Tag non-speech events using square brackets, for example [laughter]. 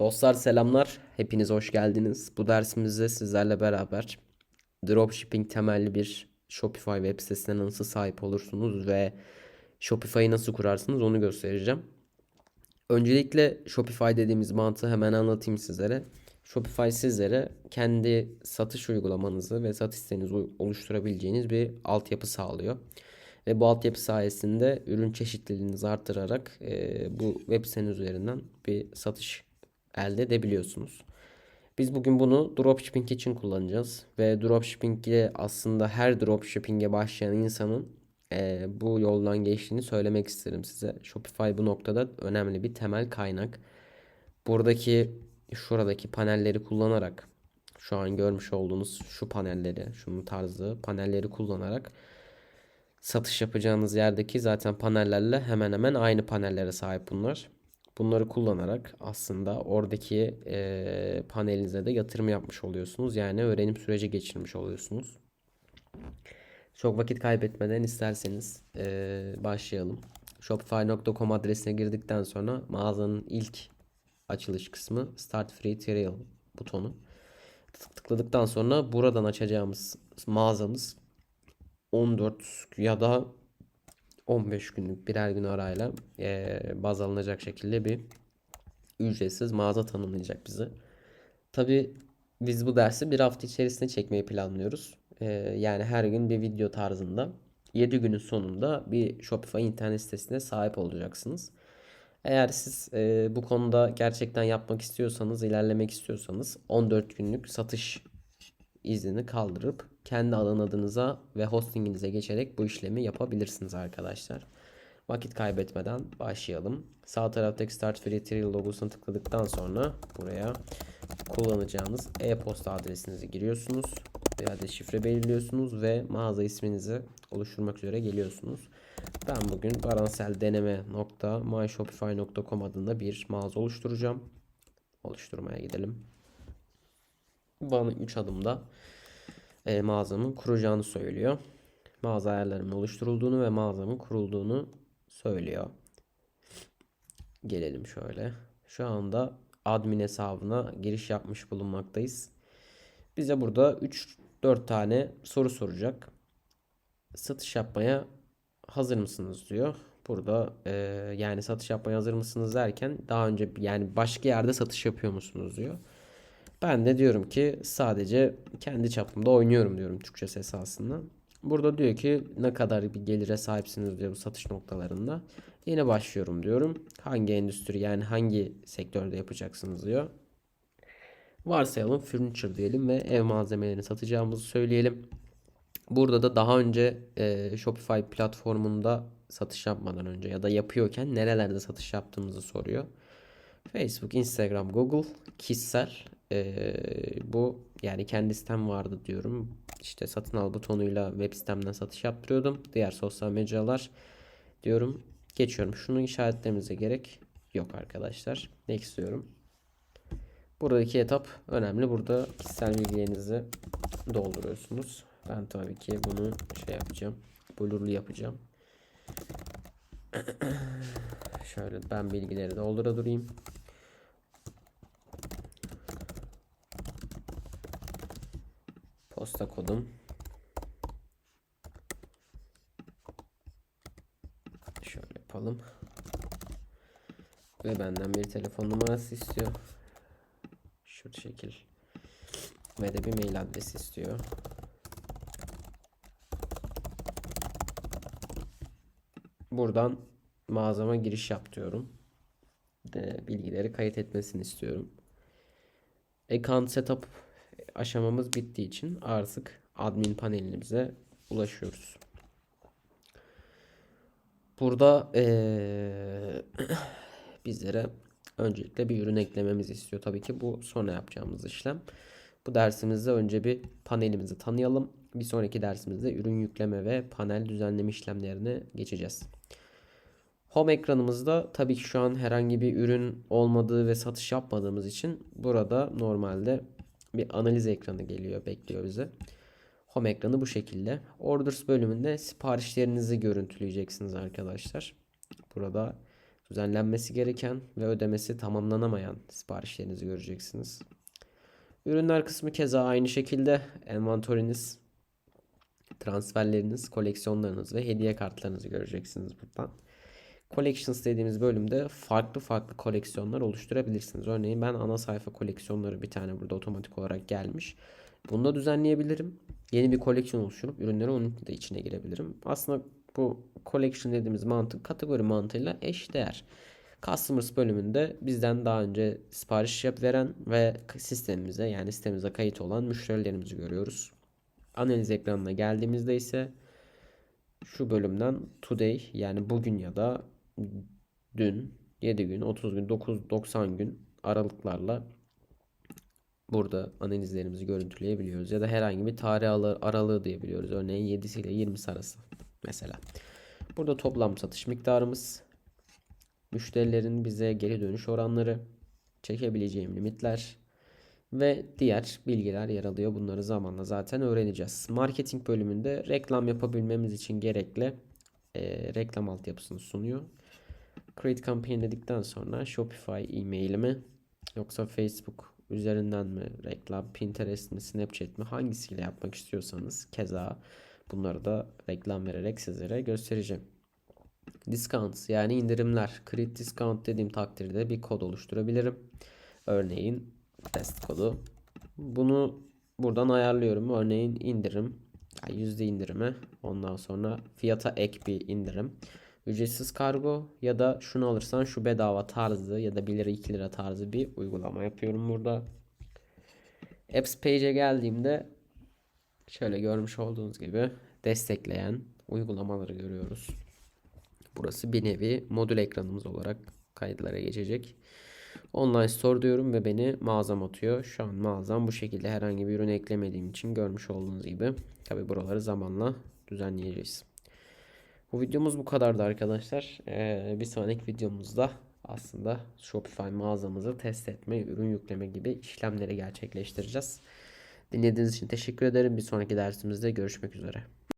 Dostlar selamlar. Hepiniz hoş geldiniz. Bu dersimizde sizlerle beraber dropshipping temelli bir Shopify web sitesine nasıl sahip olursunuz ve Shopify'ı nasıl kurarsınız onu göstereceğim. Öncelikle Shopify dediğimiz mantığı hemen anlatayım sizlere. Shopify sizlere kendi satış uygulamanızı ve satış sitenizi oluşturabileceğiniz bir altyapı sağlıyor. Ve bu altyapı sayesinde ürün çeşitliliğinizi artırarak e, bu web siteniz üzerinden bir satış elde edebiliyorsunuz. Biz bugün bunu dropshipping için kullanacağız. Ve dropshipping'e aslında her dropshipping'e başlayan insanın e, bu yoldan geçtiğini söylemek isterim size. Shopify bu noktada önemli bir temel kaynak. Buradaki şuradaki panelleri kullanarak şu an görmüş olduğunuz şu panelleri, şunun tarzı panelleri kullanarak satış yapacağınız yerdeki zaten panellerle hemen hemen aynı panellere sahip bunlar. Bunları kullanarak aslında oradaki e, panelinize de yatırım yapmış oluyorsunuz. Yani öğrenim süreci geçirmiş oluyorsunuz. Çok vakit kaybetmeden isterseniz e, başlayalım. Shopify.com adresine girdikten sonra mağazanın ilk açılış kısmı Start Free Trial butonu. Tıkladıktan sonra buradan açacağımız mağazamız 14 ya da 15 günlük birer gün arayla e, baz alınacak şekilde bir ücretsiz mağaza tanımlayacak bizi. Tabi biz bu dersi bir hafta içerisinde çekmeyi planlıyoruz. E, yani her gün bir video tarzında 7 günün sonunda bir Shopify internet sitesine sahip olacaksınız. Eğer siz e, bu konuda gerçekten yapmak istiyorsanız, ilerlemek istiyorsanız 14 günlük satış iznini kaldırıp kendi alan adınıza ve hostinginize geçerek bu işlemi yapabilirsiniz arkadaşlar. Vakit kaybetmeden başlayalım. Sağ taraftaki Start Free Trial logosuna tıkladıktan sonra buraya kullanacağınız e-posta adresinizi giriyorsunuz. Bir adet şifre belirliyorsunuz ve mağaza isminizi oluşturmak üzere geliyorsunuz. Ben bugün baranseldeneme.myshopify.com adında bir mağaza oluşturacağım. Oluşturmaya gidelim. Bana 3 adımda e, mağazamın kuracağını söylüyor. Mağaza ayarlarımın oluşturulduğunu ve mağazamın kurulduğunu söylüyor. Gelelim şöyle. Şu anda admin hesabına giriş yapmış bulunmaktayız. Bize burada 3-4 tane soru soracak. Satış yapmaya hazır mısınız diyor. Burada e, yani satış yapmaya hazır mısınız derken daha önce yani başka yerde satış yapıyor musunuz diyor. Ben de diyorum ki sadece kendi çapımda oynuyorum diyorum Türkçe esasında. Burada diyor ki ne kadar bir gelire sahipsiniz diyor bu satış noktalarında. Yine başlıyorum diyorum. Hangi endüstri yani hangi sektörde yapacaksınız diyor. Varsayalım furniture diyelim ve ev malzemelerini satacağımızı söyleyelim. Burada da daha önce e, Shopify platformunda satış yapmadan önce ya da yapıyorken nerelerde satış yaptığımızı soruyor. Facebook, Instagram, Google, kişisel ee, bu yani kendi sitem vardı diyorum. İşte satın al butonuyla web sitemden satış yaptırıyordum. Diğer sosyal mecralar diyorum. Geçiyorum. Şunu işaretlememize gerek yok arkadaşlar. Next diyorum. Buradaki etap önemli. Burada kişisel bilgilerinizi dolduruyorsunuz. Ben tabii ki bunu şey yapacağım. Blurlu yapacağım. [clears throat] Şöyle ben bilgileri doldura durayım. Posta kodum. Şöyle yapalım. Ve benden bir telefon numarası istiyor. Şu şekil. Ve de bir mail adresi istiyor. Buradan mağazama giriş yap diyorum. De bilgileri kayıt etmesini istiyorum. Account setup aşamamız bittiği için artık admin panelimize ulaşıyoruz. Burada ee, [clears throat] bizlere öncelikle bir ürün eklememizi istiyor. Tabii ki bu sonra yapacağımız işlem. Bu dersimizde önce bir panelimizi tanıyalım. Bir sonraki dersimizde ürün yükleme ve panel düzenleme işlemlerine geçeceğiz. Home ekranımızda tabii ki şu an herhangi bir ürün olmadığı ve satış yapmadığımız için burada normalde bir analiz ekranı geliyor, bekliyor bize. Home ekranı bu şekilde. Orders bölümünde siparişlerinizi görüntüleyeceksiniz arkadaşlar. Burada düzenlenmesi gereken ve ödemesi tamamlanamayan siparişlerinizi göreceksiniz. Ürünler kısmı keza aynı şekilde envantoriniz, transferleriniz, koleksiyonlarınız ve hediye kartlarınızı göreceksiniz buradan. Collections dediğimiz bölümde farklı farklı koleksiyonlar oluşturabilirsiniz. Örneğin ben ana sayfa koleksiyonları bir tane burada otomatik olarak gelmiş. Bunu da düzenleyebilirim. Yeni bir koleksiyon oluşturup ürünleri onun da içine girebilirim. Aslında bu collection dediğimiz mantık kategori mantığıyla eş değer. Customers bölümünde bizden daha önce sipariş yap veren ve sistemimize yani sitemize kayıt olan müşterilerimizi görüyoruz. Analiz ekranına geldiğimizde ise şu bölümden today yani bugün ya da dün 7 gün, 30 gün, 9 90 gün aralıklarla burada analizlerimizi görüntüleyebiliyoruz ya da herhangi bir tarih aralığı, diyebiliyoruz. Örneğin 7 ile 20 arası mesela. Burada toplam satış miktarımız, müşterilerin bize geri dönüş oranları, çekebileceğim limitler ve diğer bilgiler yer alıyor. Bunları zamanla zaten öğreneceğiz. Marketing bölümünde reklam yapabilmemiz için gerekli e, reklam altyapısını sunuyor. Create Campaign dedikten sonra Shopify e-mail mi yoksa Facebook üzerinden mi reklam, Pinterest mi, Snapchat mi hangisiyle yapmak istiyorsanız keza bunları da reklam vererek sizlere göstereceğim. Discounts yani indirimler. Create discount dediğim takdirde bir kod oluşturabilirim. Örneğin test kodu. Bunu buradan ayarlıyorum. Örneğin indirim. Yani yüzde indirimi. Ondan sonra fiyata ek bir indirim. Ücretsiz kargo ya da şunu alırsan şu bedava tarzı ya da 1 lira 2 lira tarzı bir uygulama yapıyorum burada. Apps page'e geldiğimde şöyle görmüş olduğunuz gibi destekleyen uygulamaları görüyoruz. Burası bir nevi modül ekranımız olarak kayıtlara geçecek. Online store diyorum ve beni mağazam atıyor. Şu an mağazam bu şekilde herhangi bir ürün eklemediğim için görmüş olduğunuz gibi. Tabi buraları zamanla düzenleyeceğiz. Bu videomuz bu kadardı arkadaşlar. Ee, bir sonraki videomuzda aslında Shopify mağazamızı test etme, ürün yükleme gibi işlemleri gerçekleştireceğiz. Dinlediğiniz için teşekkür ederim. Bir sonraki dersimizde görüşmek üzere.